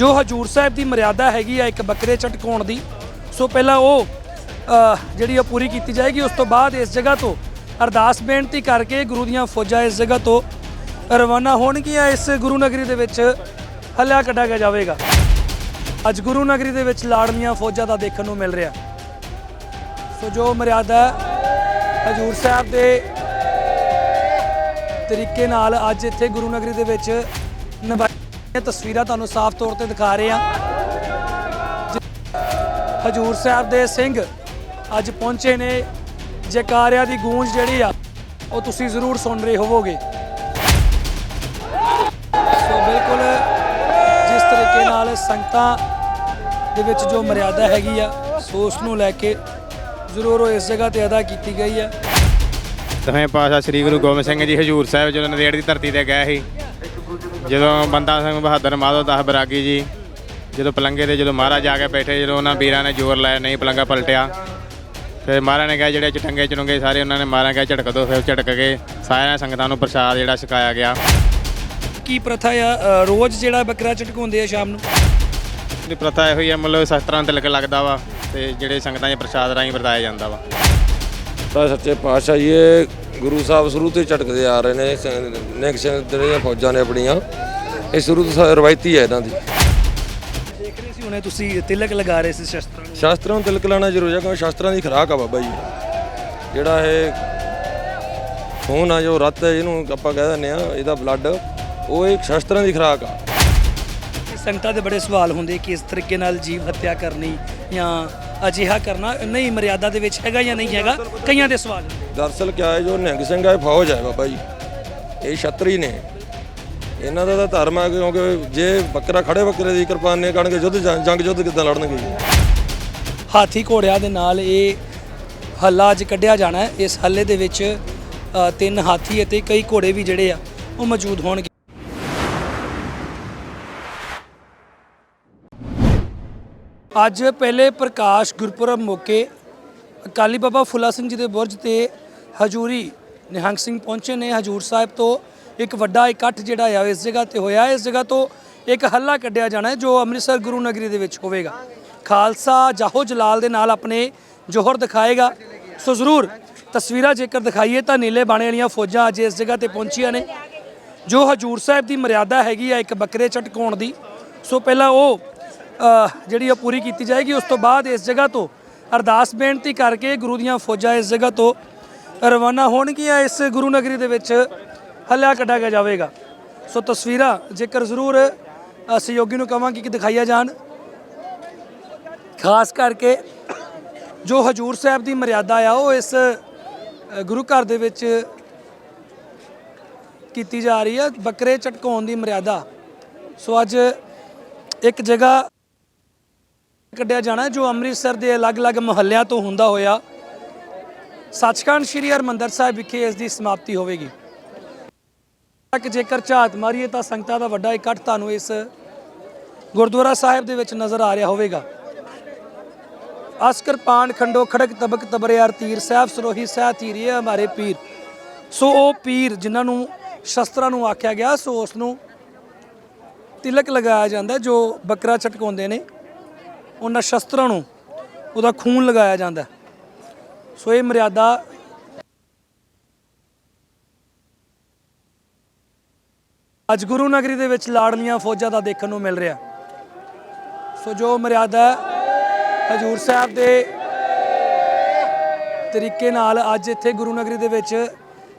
ਜੋ ਹਜੂਰ ਸਾਹਿਬ ਦੀ ਮਰਿਆਦਾ ਹੈਗੀ ਆ ਇੱਕ ਬੱਕਰੇ ਝਟਕਾਉਣ ਦੀ, ਸੋ ਪਹਿਲਾਂ ਉਹ ਜਿਹੜੀ ਆ ਪੂਰੀ ਕੀਤੀ ਜਾਏਗੀ, ਉਸ ਤੋਂ ਬਾਅਦ ਇਸ ਜਗ੍ਹਾ ਤੋਂ ਅਰਦਾਸ ਬੇਨਤੀ ਕਰਕੇ ਗੁਰੂ ਦੀਆਂ ਫੌਜਾਂ ਇਸ ਜਗ੍ਹਾ ਤੋਂ ਰਵਾਨਾ ਹੋਣਗੀਆਂ। ਇਸ ਗੁਰੂ ਨਗਰੀ ਦੇ ਵਿੱਚ ਹੱਲਿਆ ਕੱਢਿਆ ਜਾਵੇਗਾ। ਅੱਜ ਗੁਰੂ ਨਗਰੀ ਦੇ ਵਿੱਚ ਲਾੜਲੀਆਂ ਫੌਜਾਂ ਦਾ ਦੇਖਣ ਨੂੰ ਮਿਲ ਰਿਹਾ। ਸੋ ਜੋ ਮਰਿਆਦਾ ਹਜੂਰ ਸਾਹਿਬ ਦੇ ਤਰੀਕੇ ਨਾਲ ਅੱਜ ਇੱਥੇ ਗੁਰੂ ਨਗਰੀ ਦੇ ਵਿੱਚ ਨਿਭਾਈ ਨਿਭਾਈਆਂ ਤਸਵੀਰਾਂ ਤੁਹਾਨੂੰ ਸਾਫ਼ ਤੌਰ ਤੇ ਦਿਖਾ ਰਹੇ ਹਾਂ। ਹਜੂਰ ਸਾਹਿਬ ਦੇ ਸਿੰਘ ਅੱਜ ਪਹੁੰਚੇ ਨੇ। ਜੈਕਾਰਿਆਂ ਦੀ ਗੂੰਜ ਜਿਹੜੀ ਆ, ਉਹ ਤੁਸੀਂ ਜ਼ਰੂਰ ਸੁਣ ਰਹੇ ਹੋਵੋਗੇ। ਸੋ ਬਿਲਕੁਲ ਜਿਸ ਤਰੀਕੇ ਨਾਲ ਸੰਗਤਾਂ ਦੇ ਵਿੱਚ ਜੋ ਮਰਿਆਦਾ ਹੈਗੀ ਆ ਸੋ ਉਸ ਨੂੰ ਲੈ ਕੇ ਜ਼ਰੂਰ ਉਹ ਇਸ ਜਗ੍ਹਾ ਤੇ ਅਦਾ ਕੀਤੀ ਗਈ ਹੈ। ਦਵੇਂ ਪਾਤਸ਼ਾਹ ਸ੍ਰੀ ਗੁਰੂ ਗੋਬਿੰਦ ਸਿੰਘ ਜੀ ਹਜੂਰ ਸਾਹਿਬ ਜਦੋਂ ਨੰਦੇੜ ਦੀ ਧਰਤੀ ਤੇ ਗਏ ਸੀ ਜਦੋਂ ਬੰਦਾ ਸਿੰਘ ਬਹਾਦਰ ਮਾਧੋ ਦਸ ਬਰਾਗੀ ਜੀ ਜਦੋਂ ਪਲੰਗੇ ਤੇ ਜਦੋਂ ਮਹਾਰਾਜ ਆ ਕੇ ਬੈਠੇ ਜਦੋਂ ਉਹਨਾਂ ਵੀਰਾਂ ਨੇ ਜ਼ੋਰ ਲਾਇਆ ਨਹੀਂ ਪਲੰਗਾ ਪਲਟਿਆ ਫਿਰ ਮਹਾਰਾਜ ਨੇ ਕਿਹਾ ਜਿਹੜੇ ਚਟੰਗੇ ਚੁਣਗੇ ਸਾਰੇ ਉਹਨਾਂ ਨੇ ਮਾਰਾਂ ਕਿਹਾ ਝਟਕ ਦੋ ਫਿਰ ਝਟਕ ਕੇ ਸਾਰਿਆਂ ਸੰਗਤਾਂ ਨੂੰ ਪ੍ਰਸ਼ਾਦ ਜਿਹੜਾ ਛਕਾਇਆ ਗਿਆ। ਕੀ ਪ੍ਰਥਾ ਆ ਅ, ਰੋਜ਼ ਜਿਹੜਾ ਬੱਕਰਾ ਝਟਕਾਉਂਦੇ ਆ ਸ਼ਾਮ ਨੂੰ? ਦੀ ਪ੍ਰਥਾ ਇਹੋ ਹੀ ਹੈ ਮਤਲਬ ਸ਼ਸਤਰਾਂ ਤੇ ਤਿਲਕ ਲੱਗਦਾ ਵਾ ਤੇ ਜਿਹੜੇ ਸੰਗਤਾਂ 'ਚ ਪ੍ਰਸ਼ਾਦ ਰਾਹੀਂ ਵਰਤਾਇਆ ਜਾਂਦਾ ਵਾ। ਤਾਂ ਸੱਚੇ ਪਾਤਸ਼ਾਹ ਜੀ ਇਹ ਗੁਰੂ ਸਾਹਿਬ ਸ਼ੁਰੂ ਤੋਂ ਹੀ ਝਟਕਦੇ ਆ ਰਹੇ ਨੇ ਨਿਕ ਸਿੰਘ ਜਿਹੜੀਆਂ ਫੌਜਾਂ ਨੇ ਆਪਣੀਆਂ ਇਹ ਸ਼ੁਰੂ ਤੋਂ ਰਵਾਇਤੀ ਹੈ ਇਹਨਾਂ ਦੀ। ਦੇਖ ਰਹੇ ਸੀ ਹੁਣੇ ਤੁਸੀਂ ਤਿਲਕ ਲਗਾ ਰਹੇ ਸੀ ਸ਼ਸਤਰਾਂ ਨੂੰ। ਸ਼ਾਸਤਰਾਂ ਨੂੰ ਤਿਲਕ ਲਾਣਾ ਜ਼ਰੂਰੀ ਹੈ ਕਿਉਂਕਿ ਸ਼ਾਸਤਰਾਂ ਦੀ ਖੁਰਾਕ ਆ ਬਾਬਾ ਜੀ। ਜਿਹੜਾ ਇਹ ਖੂਨ ਆ ਜੋ ਰੱਤ ਹੈ ਜਿਹਨੂੰ ਆਪਾਂ ਕਹਿ ਦਿੰਦੇ ਆ ਇਹਦਾ ਬਲੱਡ ਉਹ ਇੱਕ ਸ਼ਾਸਤਰਾਂ ਦੀ ਖੁਰਾਕ ਆ। ਸੰਗਤਾਂ ਦੇ ਬੜੇ ਸਵਾਲ ਹੁੰਦੇ ਕਿ ਇਸ ਤਰੀਕੇ ਨਾਲ ਜੀਵ ਹੱਤਿਆ ਕਰਨੀ ਜਾਂ ਅਜਿਹਾ ਕਰਨਾ ਨਹੀਂ ਮਰਿਆਦਾ ਦੇ ਵਿੱਚ ਹੈਗਾ ਜਾਂ ਨਹੀਂ ਹੈਗਾ ਕਈਆਂ ਦੇ ਸਵਾਲ ਹੁੰਦੇ ਦਰਅਸਲ ਕਿਆ ਹੈ ਜੋ ਨਿਹੰਗ ਸਿੰਘ ਇਹ ਫੌਜ ਹੈ ਬਾਬਾ ਜੀ। ਇਹ ਛਤਰੀ ਨੇ। ਇਹਨਾਂ ਦਾ ਤਾਂ ਧਰਮ ਹੈ ਕਿਉਂਕਿ ਜੇ ਬੱਕਰਾ ਖੜੇ ਬੱਕਰੇ ਦੀ ਕਿਰਪਾਨ ਨੇ ਕਣਗੇ ਯੁੱਧ ਜੰਗ ਯੁੱਧ ਕਿੱਦਾਂ ਲੜਨਗੇ ਹਾਥੀ ਘੋੜਿਆਂ ਦੇ ਨਾਲ ਇਹ ਹੱਲਾ ਅੱਜ ਕੱਢਿਆ ਜਾਣਾ ਹੈ। ਇਸ ਹੱਲੇ ਦੇ ਵਿੱਚ ਤਿੰਨ ਹਾਥੀ ਅਤੇ ਕਈ ਘੋੜੇ ਵੀ ਜਿਹੜੇ ਆ ਉਹ ਮੌਜੂਦ ਹੋਣਗੇ। ਅੱਜ ਪਹਿਲੇ ਪ੍ਰਕਾਸ਼ ਗੁਰਪੁਰਬ ਮੌਕੇ ਅਕਾਲੀ ਬਾਬਾ ਫੁੱਲਾ ਸਿੰਘ ਜੀ ਦੇ ਬੁਰਜ ਤੇ ਹਜੂਰੀ ਨਿਹੰਗ ਸਿੰਘ ਪਹੁੰਚੇ ਨੇ। ਹਜੂਰ ਸਾਹਿਬ ਤੋਂ ਇੱਕ ਵੱਡਾ ਇਕੱਠ ਜਿਹੜਾ ਆ, ਇਸ ਜਗ੍ਹਾ ਤੇ ਹੋਇਆ। ਇਸ ਜਗ੍ਹਾ ਤੋਂ ਇੱਕ ਹੱਲਾ ਕੱਢਿਆ ਜਾਣਾ ਜੋ ਅੰਮ੍ਰਿਤਸਰ ਗੁਰੂ ਨਗਰੀ ਦੇ ਵਿੱਚ ਹੋਵੇਗਾ। ਖਾਲਸਾ ਜਾਹੋ ਜਲਾਲ ਦੇ ਨਾਲ ਆਪਣੇ ਜੋਹਰ ਦਿਖਾਏਗਾ। ਸੋ ਜ਼ਰੂਰ ਤਸਵੀਰਾਂ ਜੇਕਰ ਦਿਖਾਈਏ ਤਾਂ ਨੀਲੇ ਬਾਣੇ ਵਾਲੀਆਂ ਫੌਜਾਂ ਅੱਜ ਇਸ ਜਗ੍ਹਾ ਤੇ ਪਹੁੰਚੀਆਂ ਨੇ। ਜੋ ਹਜੂਰ ਸਾਹਿਬ ਦੀ ਮਰਿਆਦਾ ਹੈਗੀ ਆ, ਇੱਕ ਬੱਕਰੇ ਝਟਕਾਉਣ ਦੀ। ਸੋ ਪਹਿਲਾਂ ਉਹ ਜਿਹੜੀ ਆ ਪੂਰੀ ਕੀਤੀ ਜਾਏਗੀ, ਉਸ ਤੋਂ ਬਾਅਦ ਇਸ ਜਗ੍ਹਾ ਤੋਂ ਅਰਦਾਸ ਬੇਨਤੀ ਕਰਕੇ ਗੁਰੂ ਦੀਆਂ ਫੌਜਾਂ ਇਸ ਜਗ੍ਹਾ ਤੋਂ ਰਵਾਨਾ ਹੋਣਗੀਆਂ। ਇਸ ਗੁਰੂ ਨਗਰੀ ਦੇ ਵਿੱਚ ਹੱਲਿਆ ਕੱਢਿਆ ਜਾਵੇਗਾ। ਸੋ ਤਸਵੀਰਾਂ ਜੇਕਰ ਜ਼ਰੂਰ ਸਹਿਯੋਗੀ ਨੂੰ ਕਵਾਂਗੇ ਕਿ ਦਿਖਾਈਆ ਜਾਣ। ਖਾਸ ਕਰਕੇ ਜੋ ਹਜੂਰ ਸਾਹਿਬ ਦੀ ਮਰਿਆਦਾ ਆ, ਉਹ ਇਸ ਗੁਰੂ ਘਰ ਦੇ ਵਿੱਚ ਕੀਤੀ ਜਾ ਰਹੀ ਹੈ ਬੱਕਰੇ ਝਟਕਾਉਣ ਦੀ ਮਰਿਆਦਾ। ਸੋ ਅੱਜ ਇੱਕ ਜਗ੍ਹਾ ਕੱਢਿਆ ਜਾਣਾ ਜੋ ਅੰਮ੍ਰਿਤਸਰ ਦੇ ਅਲੱਗ-ਅਲੱਗ ਮੁਹੱਲਿਆਂ ਤੋਂ ਹੁੰਦਾ ਹੋਇਆ। ਸੱਚਖੰਡ ਸ੍ਰੀ ਹਰਿਮੰਦਰ ਸਾਹਿਬ ਵਿਖੇ ਇਸ ਦੀ ਸਮਾਪਤੀ ਹੋਵੇਗੀ। ਤੱਕ ਜੇਕਰ ਝਾਤ ਮਾਰੀਏ ਤਾਂ ਸੰਗਤਾਂ ਦਾ ਵੱਡਾ ਇਕੱਠ ਤੁਹਾਨੂੰ ਇਸ ਗੁਰਦੁਆਰਾ ਸਾਹਿਬ ਦੇ ਵਿੱਚ ਨਜ਼ਰ ਆ ਰਿਹਾ ਹੋਵੇਗਾ। ਅਸਕਰ ਪਾਨ ਖੰਡੋ ਖੜਕ ਤਬਕ ਤਬਰਿਆਰ ਤੀਰ, ਸਾਹਿਬ ਸਰੋਹੀ ਸਾਹਿਬ ਤੀਰੀਏ ਹਮਾਰੇ ਪੀਰ। ਸੋ ਉਹ ਪੀਰ ਜਿਨ੍ਹਾਂ ਨੂੰ ਸ਼ਸਤਰਾਂ ਨੂੰ ਆਖਿਆ ਗਿਆ, ਸੋ ਉਸ ਨੂੰ ਤਿਲਕ ਲਗਾਇਆ ਜਾਂਦਾ ਜੋ ਬੱਕਰਾ ਛਟਕਾਉਂਦੇ ਨੇ। ਉਹਨਾਂ ਸ਼ਸਤਰਾਂ ਨੂੰ ਉਹਦਾ ਖੂਨ ਲਗਾਇਆ ਜਾਂਦਾ ਸੋ ਇਹ ਮਰਿਆਦਾ ਅੱਜ ਗੁਰੂ ਨਗਰੀ ਦੇ ਵਿੱਚ ਲਾੜਲੀਆਂ ਫੌਜਾਂ ਦਾ ਦੇਖਣ ਨੂੰ ਮਿਲ ਰਿਹਾ। ਸੋ ਜੋ ਮਰਿਆਦਾ ਹਜੂਰ ਸਾਹਿਬ ਦੇ ਤਰੀਕੇ ਨਾਲ ਅੱਜ ਇੱਥੇ ਗੁਰੂ ਨਗਰੀ ਦੇ ਵਿੱਚ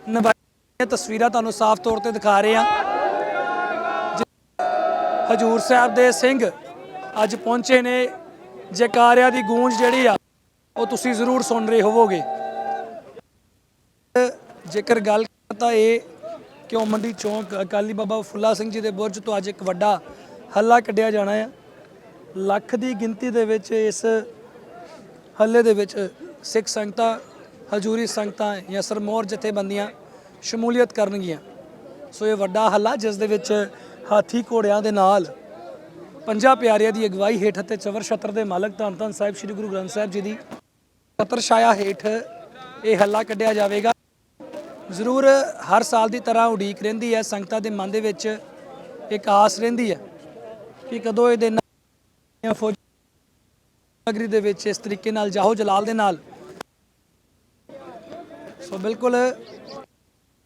ਨਿਭਾਈਆਂ ਤਸਵੀਰਾਂ ਤੁਹਾਨੂੰ ਸਾਫ਼ ਤੌਰ ਤੇ ਦਿਖਾ ਰਹੇ ਹਾਂ। ਹਜੂਰ ਸਾਹਿਬ ਦੇ ਸਿੰਘ ਅੱਜ ਪਹੁੰਚੇ ਨੇ। ਜੈਕਾਰਿਆਂ ਦੀ ਗੂੰਜ ਜਿਹੜੀ ਆ, ਉਹ ਤੁਸੀਂ ਜ਼ਰੂਰ ਸੁਣ ਰਹੇ ਹੋਵੋਗੇ। ਜੇਕਰ ਗੱਲ ਕਰਾਂ ਤਾਂ ਇਹ ਕਿਉਂ ਮੰਡੀ ਚੌਂਕ, ਅਕਾਲੀ ਬਾਬਾ ਫੁੱਲਾ ਸਿੰਘ ਜੀ ਦੇ ਬੁਰਜ ਤੋਂ ਅੱਜ ਇੱਕ ਵੱਡਾ ਹੱਲਾ ਕੱਢਿਆ ਜਾਣਾ ਹੈ ਲੱਖ ਦੀ ਗਿਣਤੀ ਦੇ ਵਿੱਚ ਇਸ ਹੱਲੇ ਦੇ ਵਿੱਚ ਸਿੱਖ ਸੰਗਤਾਂ, ਹਜੂਰੀ ਸੰਗਤਾਂ ਜਾਂ ਸਰਮੌਰ ਜਥੇਬੰਦੀਆਂ ਸ਼ਮੂਲੀਅਤ ਕਰਨਗੀਆਂ। ਸੋ ਇਹ ਵੱਡਾ ਹੱਲਾ ਜਿਸ ਦੇ ਵਿੱਚ ਹਾਥੀ ਘੋੜਿਆਂ ਦੇ ਨਾਲ ਪੰਜਾਂ ਪਿਆਰਿਆਂ ਦੀ ਅਗਵਾਈ ਹੇਠ ਅਤੇ ਚਵਰ ਛਤਰ ਦੇ ਮਾਲਕ ਧੰਨ ਧੰਨ ਸਾਹਿਬ ਸ੍ਰੀ ਗੁਰੂ ਗ੍ਰੰਥ ਸਾਹਿਬ ਜੀ ਦੀ ਛਤਰ ਛਾਇਆ ਹੇਠ ਇਹ ਹੱਲਾ ਕੱਢਿਆ ਜਾਵੇਗਾ। ਜ਼ਰੂਰ ਹਰ ਸਾਲ ਦੀ ਤਰ੍ਹਾਂ ਉਡੀਕ ਰਹਿੰਦੀ ਹੈ, ਸੰਗਤਾਂ ਦੇ ਮਨ ਦੇ ਵਿੱਚ ਇੱਕ ਆਸ ਰਹਿੰਦੀ ਹੈ ਕਿ ਕਦੋਂ ਇਹ ਦਿਨ ਆਈਆਂ ਫੌਜ ਨਗਰੀ ਦੇ ਵਿੱਚ ਇਸ ਤਰੀਕੇ ਨਾਲ ਜਾਹੋ ਜਲਾਲ ਦੇ ਨਾਲ। ਸੋ ਬਿਲਕੁਲ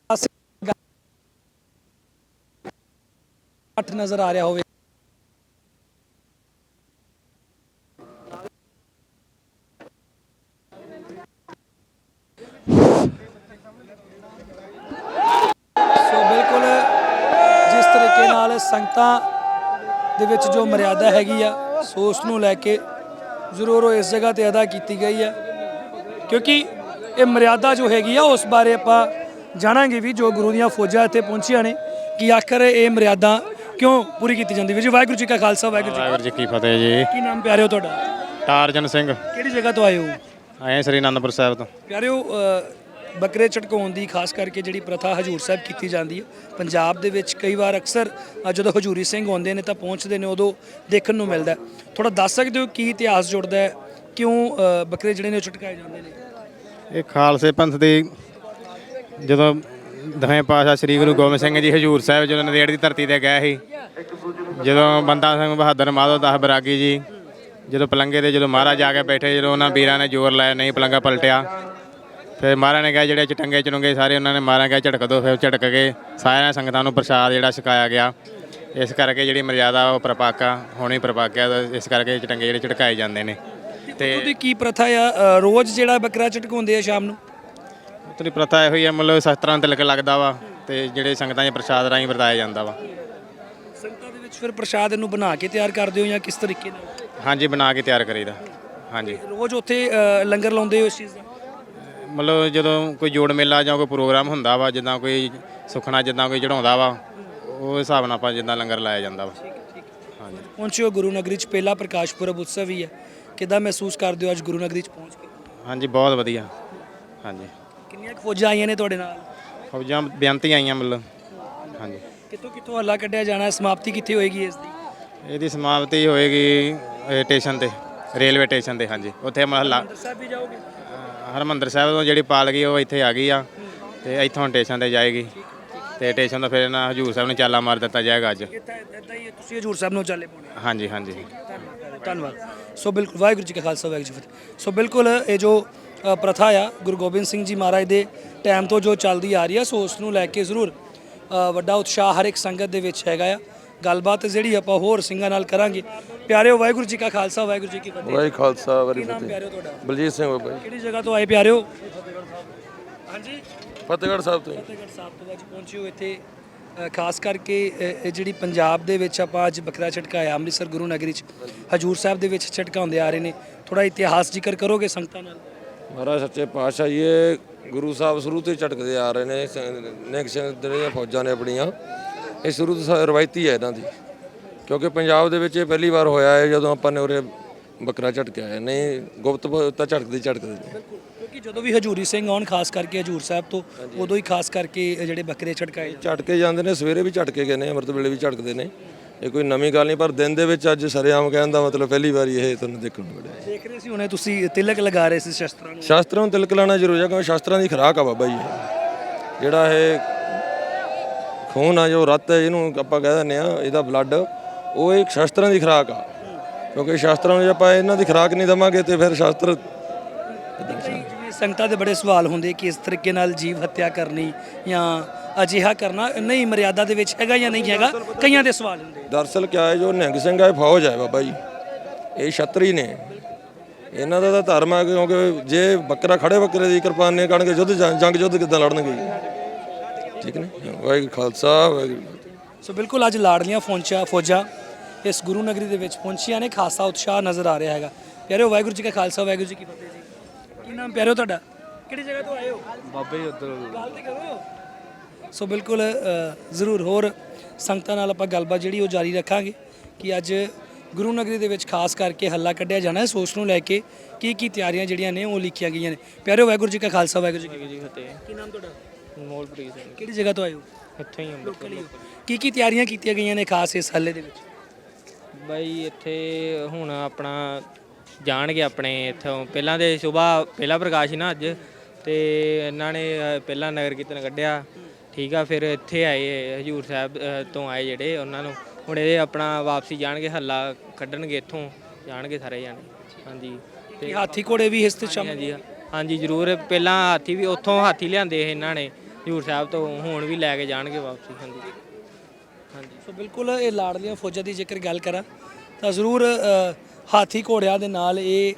ਅਸੀਂ ਅੱਠ ਨਜ਼ਰ ਆ ਰਿਹਾ ਹੋਵੇ ਸੋ ਬਿਲਕੁਲ ਜਿਸ ਤਰੀਕੇ ਨਾਲ ਸੰਗਤਾਂ ਦੇ ਵਿੱਚ ਜੋ ਮਰਿਆਦਾ ਹੈਗੀ ਆ ਸੋ ਉਸ ਨੂੰ ਲੈ ਕੇ ਜ਼ਰੂਰ ਉਹ ਇਸ ਜਗ੍ਹਾ ਤੇ ਅਦਾ ਕੀਤੀ ਗਈ ਹੈ। ਕਿਉਂਕਿ ਇਹ ਮਰਿਆਦਾ ਜੋ ਹੈਗੀ ਆ ਉਸ ਬਾਰੇ ਆਪਾਂ ਜਾਣਾਂਗੇ ਵੀ ਜੋ ਗੁਰੂ ਦੀਆਂ ਫੌਜਾਂ ਇੱਥੇ ਪਹੁੰਚੀਆਂ ਨੇ ਕਿ ਆਖਰ ਇਹ ਮਰਿਆਦਾ ਕਿਉਂ ਪੂਰੀ ਕੀਤੀ ਜਾਂਦੀ ਵੀ ਜੀ? ਵਾਹਿਗੁਰੂ ਜੀ ਕਾ ਖਾਲਸਾ ਵਾਹਿਗੁਰੂ ਜੀ ਵਾਹਿਗੁਰੂ ਜੀ ਕੀ ਫਤਿਹ। ਜੀ। ਕੀ ਨਾਮ ਪਿਆਰਿਓ ਤੁਹਾਡਾ? ਟਾਰਜਨ ਸਿੰਘ। ਕਿਹੜੀ ਜਗ੍ਹਾ ਤੋਂ ਆਏ ਹੋ? ਆਏ ਸ੍ਰੀ ਅਨੰਦਪੁਰ ਸਾਹਿਬ ਤੋਂ। ਪਿਆਰਿਓ ਅ, ਬੱਕਰੇ ਝਟਕਾਉਣ ਦੀ ਖਾਸ ਕਰਕੇ ਜਿਹੜੀ ਪ੍ਰਥਾ ਹਜੂਰ ਸਾਹਿਬ ਕੀਤੀ ਜਾਂਦੀ ਹੈ। ਪੰਜਾਬ ਦੇ ਵਿੱਚ ਕਈ ਵਾਰ ਅਕਸਰ ਜਦੋਂ ਹਜੂਰੀ ਸਿੰਘ ਆਉਂਦੇ ਨੇ ਤਾਂ ਪਹੁੰਚਦੇ ਨੇ, ਉਦੋਂ ਦੇਖਣ ਨੂੰ ਮਿਲਦਾ ਥੋੜਾ ਦੱਸ ਸਕਦੇ ਹੋ ਕੀ ਇਤਿਹਾਸ ਜੁੜਦਾ ਹੈ? ਕਿਉਂ ਬੱਕਰੇ ਜਿਹੜੇ ਨੇ ਉਹ ਝਟਕਾਏ ਜਾਂਦੇ ਨੇ? ਇਹ ਖਾਲਸੇ ਪੰਥ ਦੀ ਜਦੋਂ ਦਵੇਂ ਪਾਸ਼ਾ ਸ੍ਰੀ ਗੁਰੂ ਗੋਬਿੰਦ ਸਿੰਘ ਜੀ ਹਜੂਰ ਸਾਹਿਬ ਜਦੋਂ ਨੰਦੇੜ ਦੀ ਧਰਤੀ ਤੇ ਗਏ ਸੀ, ਜਦੋਂ ਬੰਦਾ ਸਿੰਘ ਬਹਾਦਰ ਮਾਧੋ ਦਸ ਬਰਾਗੀ ਜੀ ਜਦੋਂ ਪਲੰਗੇ ਤੇ ਜਦੋਂ ਮਹਾਰਾਜ ਆ ਕੇ ਬੈਠੇ, ਜਦੋਂ ਉਹਨਾਂ ਵੀਰਾਂ ਨੇ ਜ਼ੋਰ ਲਾਇਆ, ਨਹੀਂ ਪਲੰਗਾ ਪਲਟਿਆ ਫਿਰ ਮਹਾਰਾਜ ਨੇ ਕਿਹਾ ਜਿਹੜੇ ਚਟੰਗੇ ਚੁਣਗੇ ਸਾਰੇ ਉਹਨਾਂ ਨੇ ਮਾਰਾਂ ਕਿਹਾ ਝਟਕ ਦੋ ਫਿਰ ਝਟਕ ਕੇ ਸਾਰਿਆਂ ਸੰਗਤਾਂ ਨੂੰ ਪ੍ਰਸ਼ਾਦ ਜਿਹੜਾ ਛਕਾਇਆ ਗਿਆ। ਇਸ ਕਰਕੇ ਜਿਹੜੀ ਮਰਿਆਦਾ ਉਹ ਪ੍ਰਪਾਕਾ ਹੋਣੀ ਪ੍ਰਪਾਕਿਆ ਇਸ ਕਰਕੇ ਚਟੰਗੇ ਜਿਹੜੇ ਝਟਕਾਏ ਜਾਂਦੇ ਨੇ। ਤੇ ਉਹਦੀ ਕੀ ਪ੍ਰਥਾ ਆ? ਰੋਜ਼ ਜਿਹੜਾ ਬੱਕਰਾ ਝਟਕਾਉਂਦੇ ਆ ਸ਼ਾਮ ਨੂੰ? ਉਤਰੀ ਪ੍ਰਥਾ ਇਹੋ ਹੀ ਹੈ ਮਤਲਬ ਸ਼ਸਤਰਾਂ ਤੇ ਲੱਗਦਾ ਵਾ ਤੇ ਜਿਹੜੇ ਸੰਗਤਾਂ ਦੇ ਪ੍ਰਸ਼ਾਦ ਰਾਹੀਂ ਵਰਤਾਇਆ ਜਾਂਦਾ ਵਾ। ਸੰਗਤਾਂ ਦੇ ਵਿੱਚ ਫਿਰ ਪ੍ਰਸ਼ਾਦ ਇਹਨੂੰ ਬਣਾ ਕੇ ਤਿਆਰ ਕਰਦੇ ਹੋ ਜਾਂ ਕਿਸ ਤਰੀਕੇ ਨਾਲ? ਹਾਂਜੀ ਬਣਾ ਕੇ ਤਿਆਰ ਕਰੀਦਾ। ਹਾਂਜੀ। ਰੋਜ਼ ਉੱਥੇ ਲੰਗਰ ਲਾਉਂਦੇ ਹੋ ਇਸ ਚੀਜ਼ ਦਾ? ਮਤਲਬ ਜਦੋਂ ਕੋਈ ਜੋੜ ਮੇਲਾ ਜਾਂ ਕੋਈ ਪ੍ਰੋਗਰਾਮ ਹੁੰਦਾ ਵਾ ਜਿੱਦਾਂ ਕੋਈ ਸੁਖਣਾ ਜਿੱਦਾਂ ਕੋਈ ਚੜਾਉਂਦਾ ਵਾ ਉਹ ਹਿਸਾਬ ਨਾਲ ਆਪਾਂ ਜਿੱਦਾਂ ਲੰਗਰ ਲਾਇਆ ਜਾਂਦਾ ਵਾ। ਹਾਂਜੀ। ਪਹੁੰਚਿਓ ਗੁਰੂ ਨਗਰੀ ਚ ਪਹਿਲਾ ਪ੍ਰਕਾਸ਼ ਪੁਰਬ ਉਤਸਵ ਹੀ ਹੈ। ਕਿੱਦਾਂ ਮਹਿਸੂਸ ਕਰਦੇ ਹੋ ਅੱਜ ਗੁਰੂ ਨਗਰੀ ਚ ਪਹੁੰਚ ਕੇ? ਹਾਂਜੀ ਬਹੁਤ ਵਧੀਆ। ਹਾਂਜੀ। ਕਿੰਨੀਆਂ ਕੁ ਫੌਜਾਂ ਆਈਆਂ ਨੇ ਤੁਹਾਡੇ ਨਾਲ? ਫੌਜਾਂ ਬੇਨਤੀ ਆਈਆਂ ਮਤਲਬ। ਹਾਂਜੀ। ਕਿੱਥੋਂ ਕਿੱਥੋਂ ਹੱਲਾ ਕੱਢਿਆ ਜਾਣਾ ਹੈ ਸਮਾਪਤੀ ਕਿੱਥੇ ਹੋਏਗੀ ਇਸ ਦੀ? ਇਹਦੀ ਸਮਾਪਤੀ ਹੋਏਗੀ ਸਟੇਸ਼ਨ ਤੇ ਰੇਲਵੇ ਸਟੇਸ਼ਨ ਤੇ ਹਾਂਜੀ। ਉੱਥੇ ਮਹੱਲਾ ਸਾਹਿਬ ਵੀ ਜਾਓਗੇ? ਹਰਮੰਦਰ ਸਾਹਿਬ ਤੋਂ ਜਿਹੜੀ ਪਾਲ ਗਈ ਉਹ ਇੱਥੇ ਆ ਗਈ ਆ ਤੇ ਇੱਥੋਂ ਸਟੇਸ਼ਨ ਤੇ ਜਾਏਗੀ। ਤੇ ਸਟੇਸ਼ਨ ਤੋਂ ਫਿਰ ਨਾ ਹਜੂਰ ਸਾਹਿਬ ਨੂੰ ਚਾਲਾ ਮਾਰ ਦਿੱਤਾ ਜਾਏਗਾ ਅੱਜ। ਇਦਾਂ ਹੀ ਤੁਸੀਂ ਹਜੂਰ ਸਾਹਿਬ ਨੂੰ ਚਾਲੇ ਪਾਉਣੇ ਹਾਂਜੀ ਹਾਂਜੀ। ਧੰਨਵਾਦ। ਧੰਨਵਾਦ ਸੋ ਬਿਲਕੁਲ ਵਾਹਿਗੁਰੂ ਜੀ ਕਾ ਖਾਲਸਾ ਵਾਹਿਗੁਰੂ ਜੀ ਕੀ ਫਤਿਹ। ਸੋ ਬਿਲਕੁਲ ਇਹ ਜੋ ਅ, ਪ੍ਰਥਾ ਆ ਗੁਰੂ ਗੋਬਿੰਦ ਸਿੰਘ ਜੀ ਮਹਾਰਾਜ ਦੇ ਟਾਈਮ ਤੋਂ ਜੋ ਚੱਲਦੀ ਆ ਰਹੀ ਆ ਸੋ ਉਸ ਨੂੰ ਲੈ ਕੇ ਜ਼ਰੂਰ ਅ, ਵੱਡਾ ਉਤਸ਼ਾਹ ਹਰ ਇੱਕ ਸੰਗਤ ਦੇ ਵਿੱਚ ਹੈਗਾ ਆ। ਗੱਲਬਾਤ ਜਿਹੜੀ ਆਪਾਂ ਹੋਰ ਸਿੰਘਾਂ ਨਾਲ ਕਰਾਂਗੇ ਪਿਆਰਿਓ ਵਾਹਿਗੁਰੂ ਜੀ ਕਾ ਖਾਲਸਾ ਵਾਹਿਗੁਰੂ ਜੀ ਕੀ ਫਤਿਹ। ਵਾਹਿ ਖਾਲਸਾ ਵਾਹਿ ਕੀ ਨਾਮ ਫਤਿਹ। ਪਿਆਰਿਓ ਤੁਹਾਡਾ? ਬਲਜੀਤ ਸਿੰਘ ਬਾਬਾ ਜੀ। ਕਿਹੜੀ ਜਗ੍ਹਾ ਤੋਂ ਆਏ ਪਿਆਰਿਓ ਹਾਂਜੀ। ਫਤਿਹਗੜ੍ਹ ਸਾਹਿਬ ਤੋਂ। ਫਤਿਹਗੜ੍ਹ ਸਾਹਿਬ ਤੋਂ ਅੱਜ ਪਹੁੰਚੇ ਹੋ ਇੱਥੇ। ਅ, ਖਾਸ ਕਰਕੇ ਅ, ਇਹ ਜਿਹੜੀ ਪੰਜਾਬ ਦੇ ਵਿੱਚ ਆਪਾਂ ਅੱਜ ਬੱਕਰਾ ਝਟਕਾਇਆ ਅੰਮ੍ਰਿਤਸਰ ਗੁਰੂ ਨਗਰੀ ਚ। ਹਜੂਰ ਸਾਹਿਬ ਦੇ ਵਿੱਚ ਝਟਕਾਉਂਦੇ ਆ ਰਹੇ ਨੇ। ਥੋੜਾ ਇਤਿਹਾਸ ਜ਼ਿਕਰ ਕਰੋਗੇ ਸੰਗਤਾਂ ਨਾਲ? ਮਹਾਰਾਜ ਸੱਚੇ ਪਾਤਸ਼ਾਹ ਜੀ ਇਹ ਗੁਰੂ ਸਾਹਿਬ ਸ਼ੁਰੂ ਤੋਂ ਹੀ ਝਟਕਦੇ ਆ ਰਹੇ ਨੇ। ਸਿੰਘ ਜਿਹੜੀਆਂ ਫੌਜਾਂ ਨੇ ਆਪਣੀਆਂ ਇਹ ਸ਼ੁਰੂ ਤੋਂ ਸ- ਰਵਾਇਤੀ ਹੈ ਇਹਨਾਂ ਦੀ। ਕਿਉਂਕਿ ਪੰਜਾਬ ਦੇ ਵਿੱਚ ਇਹ ਪਹਿਲੀ ਵਾਰ ਹੋਇਆ ਹੈ ਜਦੋਂ ਆਪਾਂ ਨੇ ਉਰੇ ਬੱਕਰਾ ਝਟਕਿਆ ਹੈ। ਨਹੀਂ ਗੁਪਤ ਬ- ਤਾਂ ਝਟਕਦੇ ਝਟਕਦੇ ਨੇ ਕਿਉਂਕਿ ਜਦੋਂ ਵੀ ਹਜੂਰੀ ਸਿੰਘ ਆਉਣ ਖਾਸ ਕਰਕੇ ਹਜੂਰ ਸਾਹਿਬ ਤੋਂ ਉਦੋਂ ਹੀ ਖਾਸ ਕਰਕੇ ਇਹ ਜਿਹੜੇ ਬੱਕਰੇ ਝਟਕਾਏ। ਝਟਕੇ ਜਾਂਦੇ ਨੇ ਸਵੇਰੇ ਵੀ ਝਟਕੇ ਗਏ ਨੇ ਅੰਮ੍ਰਿਤ ਵੇਲੇ ਵੀ ਝਟਕਦੇ ਨੇ। ਇਹ ਕੋਈ ਨਵੀਂ ਗੱਲ ਨਹੀਂ ਪਰ ਦਿਨ ਦੇ ਵਿੱਚ ਅੱਜ ਸਰੇਆਮ ਕਹਿਣ ਦਾ ਮਤਲਬ ਪਹਿਲੀ ਵਾਰੀ ਇਹ ਤੁਹਾਨੂੰ ਦੇਖਣ ਨੂੰ ਮਿਲਿਆ। ਦੇਖ ਰਹੇ ਸੀ ਹੁਣੇ ਤੁਸੀਂ ਤਿਲਕ ਲਗਾ ਰਹੇ ਸੀ ਸ਼ਸਤਰਾਂ ਨੂੰ। ਸ਼ਾਸਤਰਾਂ ਨੂੰ ਤਿਲਕ ਲਾਣਾ ਜ਼ਰੂਰੀ ਹੈ ਕਿਉਂਕਿ ਸ਼ਾਸਤਰਾਂ ਦੀ ਖੁਰਾਕ ਆ ਬਾਬਾ ਜੀ। ਇਹ। ਜਿਹੜਾ ਇਹ ਖੂਨ ਆ ਜੋ ਰੱਤ ਹੈ ਇਹਨੂੰ ਆਪਾਂ ਕਹਿ ਦਿੰਦੇ ਆ ਇਹਦਾ ਬਲੱਡ ਉਹ ਇੱਕ ਸ਼ਾਸਤਰਾਂ ਦੀ ਖੁਰਾਕ ਆ। ਕਿਉਂਕਿ ਸ਼ਾਸਤਰਾਂ ਨੂੰ ਜੇ ਆਪਾਂ ਇਹਨਾਂ ਦੀ ਖੁਰਾਕ ਨਹੀਂ ਦਵਾਂਗੇ ਤੇ ਫਿਰ ਸ਼ਾਸਤਰ ਜਿਵੇਂ ਸੰਗਤਾਂ ਦੇ ਬੜੇ ਸਵਾਲ ਹੁੰਦੇ ਕਿ ਇਸ ਤਰੀਕੇ ਨਾਲ ਜੀਵ ਹੱਤਿਆ ਕਰਨੀ ਜਾਂ ਅਜਿਹਾ ਕਰਨਾ ਨਹੀਂ ਮਰਿਆਦਾ ਦੇ ਵਿੱਚ ਹੈਗਾ ਜਾਂ ਨਹੀਂ ਹੈਗਾ? ਕਈਆਂ ਦੇ ਸਵਾਲ ਹੁੰਦੇ। ਦਰਸਲ ਕਿਆ ਹੈ ਜੋ ਨਿਹੰਗ ਸਿੰਘ ਆ ਇਹ ਫੌਜ ਹੈ ਬਾਬਾ ਜੀ। ਇਹ ਛਤਰੀ ਨੇ। ਇਹਨਾਂ ਦਾ ਤਾਂ ਧਰਮ ਹੈ ਕਿਉਂਕਿ ਜੇ ਬੱਕਰਾ ਖੜੇ ਬੱਕਰੇ ਦੀ ਕਿਰਪਾਨ ਨੇ ਕਣਗੇ ਯੁੱਧ ਜੰਗ ਯੁੱਧ ਕਿੱਦਾਂ ਲੜਨਗੇ ਠੀਕ ਨੇ? ਵਾਹਿਗੁਰੂ ਖਾਲਸਾ ਵਾਹਿਗੁਰੂ। ਸੋ ਬਿਲਕੁਲ ਅੱਜ ਲਾੜਲੀਆਂ ਫੌਜਾਂ ਫੌਜਾਂ ਇਸ ਗੁਰੂ ਨਗਰੀ ਦੇ ਵਿੱਚ ਪਹੁੰਚੀਆਂ ਨੇ ਖਾਸਾ ਉਤਸ਼ਾਹ ਨਜ਼ਰ ਆ ਰਿਹਾ ਹੈਗਾ। ਪਿਆਰਿਓ ਵਾਹਿਗੁਰੂ ਜੀ ਕਾ ਖਾਲਸਾ ਵਾਹਿਗੁਰੂ ਜੀ ਕੀ ਫਤਿਹ ਜੀ। ਕੀ ਨਾਮ ਪਿਆਰਿਓ ਤੁਹਾਡਾ? ਕਿਹੜੀ ਜਗ੍ਹਾ ਤੋਂ ਆਏ ਹੋ? ਬਾਬੇ ਜੀ ਉੱਧਰ। ਗੱਲ ਤੇ ਕਰੋ। ਸੋ ਬਿਲਕੁਲ ਜ਼ਰੂਰ ਹੋਰ ਸੰਗਤਾਂ ਨਾਲ ਆਪਾਂ ਗੱਲਬਾਤ ਜਿਹੜੀ ਉਹ ਜਾਰੀ ਰੱਖਾਂਗੇ ਕਿ ਅੱਜ ਗੁਰੂ ਨਗਰੀ ਦੇ ਵਿੱਚ ਖਾਸ ਕਰਕੇ ਹੱਲਾ ਕੱਢਿਆ ਜਾਣਾ ਹੈ। ਸੋਚ ਨੂੰ ਲੈ ਕੇ ਕੀ ਕੀ ਤਿਆਰੀਆਂ ਜਿਹੜੀਆਂ ਨੇ ਉਹ ਲਿਖੀਆਂ ਗਈਆਂ ਨੇ। ਪਿਆਰਿਓ ਵਾਹਿਗੁਰੂ ਜੀ ਕਾ ਖਾਲਸਾ ਵਾਹਿਗੁਰੂ ਜੀ ਕੀ ਫਤਿਹ। ਕੀ ਨਾਮ ਤੁਹਾਡਾ? ਮੋਲਪ੍ਰੀਤ ਸਿੰਘ। ਕਿਹੜੀ ਜਗ੍ਹਾ ਤੋਂ ਆਏ ਹੋ? ਇੱਥੋਂ ਹੀ ਅੰਮ੍ਰਿਤ ਲੋਕਲ ਹੀ। ਹੋ ਕੀ ਕੀ ਤਿਆਰੀਆਂ ਕੀਤੀਆਂ ਗਈਆਂ ਨੇ ਖਾਸ ਇਸ ਹੱਲੇ ਦੇ ਵਿੱਚ? ਬਾਈ ਇੱਥੇ ਹੁਣ ਆਪਣਾ ਜਾਣਗੇ ਆਪਣੇ ਇੱਥੋਂ। ਪਹਿਲਾਂ ਦੇ ਸੁਬਾ ਪਹਿਲਾ ਪ੍ਰਕਾਸ਼ ਸੀ ਨਾ ਅੱਜ ਤੇ ਇਹਨਾਂ ਨੇ ਪਹਿਲਾਂ ਨਗਰ ਕੀਰਤਨ ਕੱਢਿਆ। ਠੀਕ ਆ ਫਿਰ ਇੱਥੇ ਆਏ ਹਜੂਰ ਸਾਹਿਬ ਤੋਂ ਆਏ ਜਿਹੜੇ ਉਹਨਾਂ ਨੂੰ। ਹੁਣ ਇਹ ਆਪਣਾ ਵਾਪਸੀ ਜਾਣਗੇ ਹੱਲਾ ਕੱਢਣਗੇ ਇੱਥੋਂ ਜਾਣਗੇ ਸਾਰੇ ਜਾਣੇ। ਹਾਂਜੀ ਤੇ ਹਾਥੀ ਘੋੜੇ ਵੀ ਇਸ ਤੇ ਸ਼ਾਮਲ ਹਾਂਜੀ ਹਾਂਜੀ ਜ਼ਰੂਰ। ਪਹਿਲਾਂ ਹਾਥੀ ਵੀ ਉੱਥੋਂ ਹਾਥੀ ਲਿਆਂਦੇ ਇਹਨਾਂ ਨੇ ਹਜੂਰ ਸਾਹਿਬ ਤੋਂ ਹੁਣ ਵੀ ਲੈ ਕੇ ਜਾਣਗੇ ਵਾਪਸੀ ਹਾਂਜੀ। ਹਾਂਜੀ। ਸੋ ਬਿਲਕੁਲ ਇਹ ਲਾੜਲੀਆਂ ਫੌਜਾਂ ਦੀ ਜੇਕਰ ਗੱਲ ਕਰਾਂ ਤਾਂ ਜ਼ਰੂਰ ਅ, ਹਾਥੀ ਘੋੜਿਆਂ ਦੇ ਨਾਲ ਇਹ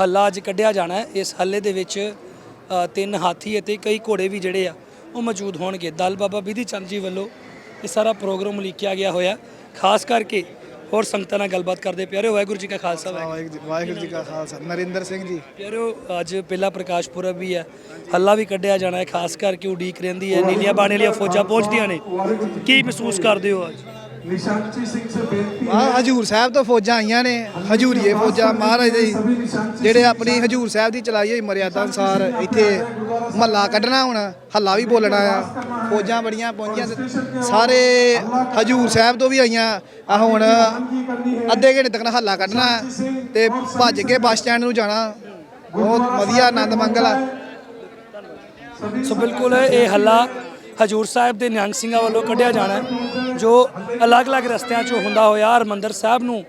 ਹੱਲਾ ਅੱਜ ਕੱਢਿਆ ਜਾਣਾ ਹੈ। ਇਸ ਹੱਲੇ ਦੇ ਵਿੱਚ ਅ, ਤਿੰਨ ਹਾਥੀ ਅਤੇ ਕਈ ਘੋੜੇ ਵੀ ਜਿਹੜੇ ਆ ਉਹ ਮੌਜੂਦ ਹੋਣਗੇ। ਦਲ ਬਾਬਾ ਬਿਧੀ ਚੰਦ ਜੀ ਵੱਲੋਂ ਇਹ ਸਾਰਾ ਪ੍ਰੋਗਰਾਮ ਉਲੀਕਿਆ ਗਿਆ ਹੋਇਆ। ਖਾਸ ਕਰਕੇ ਹੋਰ ਸੰਗਤਾਂ ਨਾਲ ਗੱਲਬਾਤ ਕਰਦੇ ਪਿਆਰਿਓ ਵਾਹਿਗੁਰੂ ਜੀ ਕਾ ਖਾਲਸਾ ਵਾਹਿਗੁਰੂ ਵਾਹਿਗੁਰੂ ਜੀ- ਵਾਹਿਗੁਰੂ ਜੀ ਕਾ ਖਾਲਸਾ। ਨਰਿੰਦਰ ਸਿੰਘ ਜੀ। ਪਿਆਰਿਓ ਅੱਜ ਪਹਿਲਾ ਪ੍ਰਕਾਸ਼ ਪੁਰਬ ਵੀ ਹੈ। ਹੱਲਾ ਵੀ ਕੱਢਿਆ ਜਾਣਾ ਹੈ ਖਾਸ ਕਰਕੇ ਉਡੀਕ ਰਹਿੰਦੀ ਹੈ। ਨੀਲੀਆਂ ਬਾਣੇ ਵਾਲੀਆਂ ਫੌਜਾਂ ਪਹੁੰਚਦੀਆਂ ਨੇ। ਕੀ ਮਹਿਸੂਸ ਕਰਦੇ ਹੋ ਅੱਜ? ਆ ਹਜੂਰ ਸਾਹਿਬ ਤੋਂ ਫੌਜਾਂ ਆਈਆਂ ਨੇ ਹਜੂਰੀਏ ਫੌਜਾਂ ਮਹਾਰਾਜ ਦੇ ਜਿਹੜੇ ਆਪਣੀ ਹਜੂਰ ਸਾਹਿਬ ਦੀ ਚਲਾਈ ਹੋਈ ਮਰਿਆਦਾ ਅਨੁਸਾਰ ਇੱਥੇ ਮਹੱਲਾ ਕੱਢਣਾ ਹੁਣ ਹੱਲਾ ਵੀ ਬੋਲਣਾ ਆ। ਫੌਜਾਂ ਬੜੀਆਂ ਪਹੁੰਚੀਆਂ ਸਾਰੇ ਹਜੂਰ ਸਾਹਿਬ ਤੋਂ ਵੀ ਆਈਆਂ। ਆ ਹੁਣ ਅੱਧੇ ਘੰਟੇ ਤੱਕ ਹੱਲਾ ਕੱਢਣਾ ਤੇ ਭੱਜ ਕੇ ਬੱਸ ਸਟੈਂਡ ਨੂੰ ਜਾਣਾ। ਬਹੁਤ ਵਧੀਆ ਆਨੰਦ ਮੰਗਲ ਆ। ਸੋ ਬਿਲਕੁਲ ਇਹ ਹੱਲਾ ਹਜੂਰ ਸਾਹਿਬ ਦੇ ਨਿਹੰਗ ਸਿੰਘਾਂ ਵੱਲੋਂ ਕੱਢਿਆ ਜਾਣਾ ਹੈ। ਜੋ ਅਲੱਗ-ਅਲੱਗ ਰਸਤਿਆਂ 'ਚੋਂ ਹੁੰਦਾ ਹੋਇਆ, ਹਰਮੰਦਰ ਸਾਹਿਬ ਨੂੰ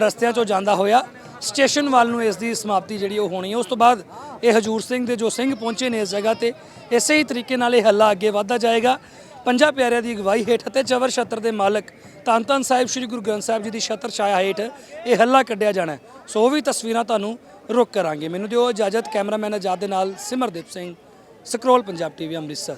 ਰਸਤਿਆਂ 'ਚੋਂ ਜਾਂਦਾ ਹੋਇਆ, ਸਟੇਸ਼ਨ ਵੱਲ ਨੂੰ ਇਸ ਦੀ ਸਮਾਪਤੀ ਜਿਹੜੀ ਉਹ ਹੋਣੀ ਹੈ। ਉਸ ਤੋਂ ਬਾਅਦ ਇਹ ਹਜੂਰ ਸਿੰਘ ਦੇ ਜੋ ਸਿੰਘ ਪਹੁੰਚੇ ਨੇ ਇਸ ਜਗ੍ਹਾ ਤੇ, ਇਸੇ ਹੀ ਤਰੀਕੇ ਨਾਲ ਇਹ ਹੱਲਾ ਅੱਗੇ ਵਧਦਾ ਜਾਏਗਾ। ਪੰਜਾਂ ਪਿਆਰਿਆਂ ਦੀ ਅਗਵਾਈ ਹੇਠ ਅਤੇ ਚਵਰ ਛਤਰ ਦੇ ਮਾਲਕ ਧੰਨ ਧੰਨ ਸਾਹਿਬ ਸ੍ਰੀ ਗੁਰੂ ਗ੍ਰੰਥ ਸਾਹਿਬ ਜੀ ਦੀ ਛਤਰ ਛਾਇਆ ਹੇਠ ਇਹ ਹੱਲਾ ਕੱਢਿਆ ਜਾਣਾ ਸੋ ਉਹ ਵੀ ਤਸਵੀਰਾਂ ਤੁਹਾਨੂੰ ਰੁਕ ਕਰਾਂਗੇ। ਮੈਨੂੰ ਦਿਓ ਇਜਾਜ਼ਤ, ਕੈਮਰਾਮੈਨ ਆਜ਼ਾਦ ਦੇ ਨਾਲ ਸਿਮਰਦੀਪ ਸਿੰਘ, ਸਕਰੋਲ ਪੰਜਾਬ ਟੀਵੀ, ਅੰਮ੍ਰਿਤਸਰ।